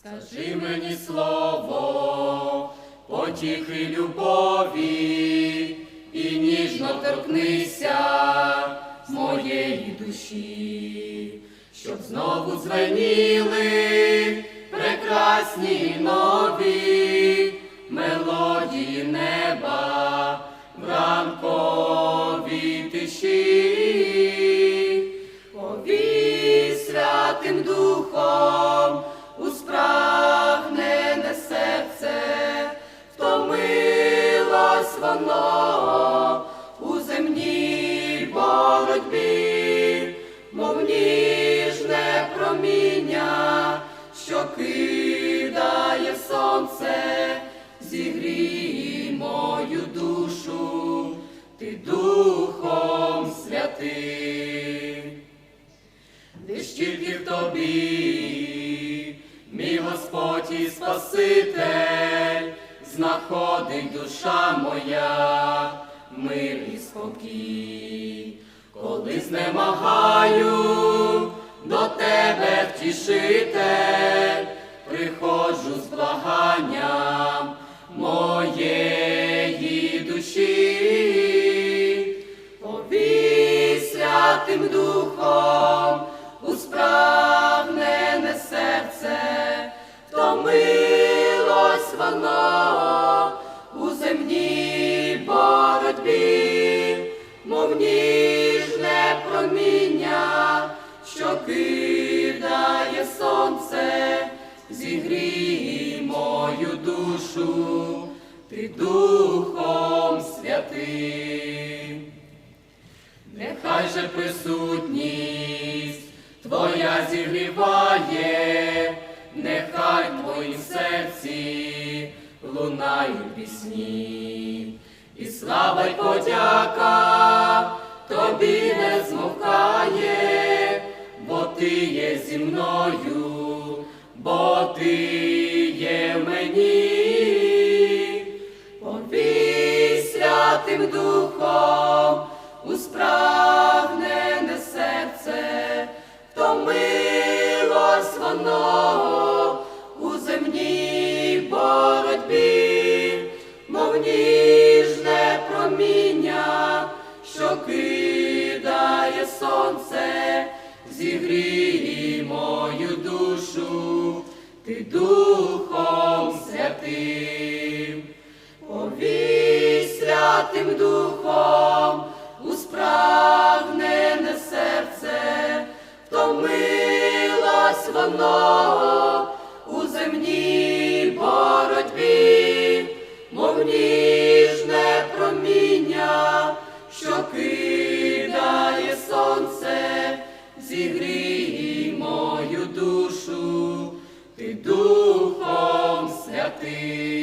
Скажи мені слово, потіхи любові, і ніжно торкнися моєї душі, щоб знову звеніли прекрасні нові воно у земній боротьбі, мов ніжне проміння, що кидає сонце, зігрій мою душу, ти духом святим. Лиш тільки в тобі, мій Господь і Спаситель, знаходить душа моя, мир і спокій, коли знемагаю до тебе втішитель, приходжу з благанням зігрій мою душу, ти духом святим. Нехай же присутність Твоя зігріває, нехай в Твоїм серці лунають пісні, і слава й подяка тобі не змовкає, бо ти є зі мною, бо ти ти Духом Святим, повій святим Духом у спрагнене серце, втомилось воно у земній боротьбі, мов ніжне проміння, що кидає сонце зігріє. ти Духом Святим.